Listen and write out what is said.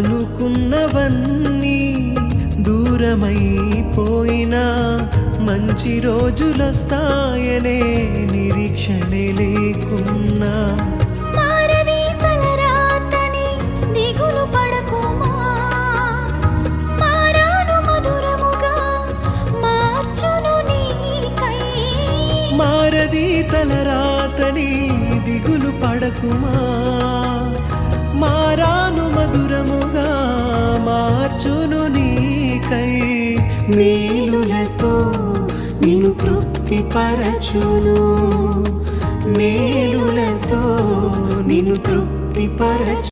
అనుకున్నవన్నీ దూరమైపోయినా మంచి రోజులొస్తాయనే నిరీక్షణే లేకున్నా. మారది తలరాతని దిగులు పడకుమా? మేలులతో నిన్ను తృప్తిపరచును. మేలులతో నిన్ను తృప్తిపరచు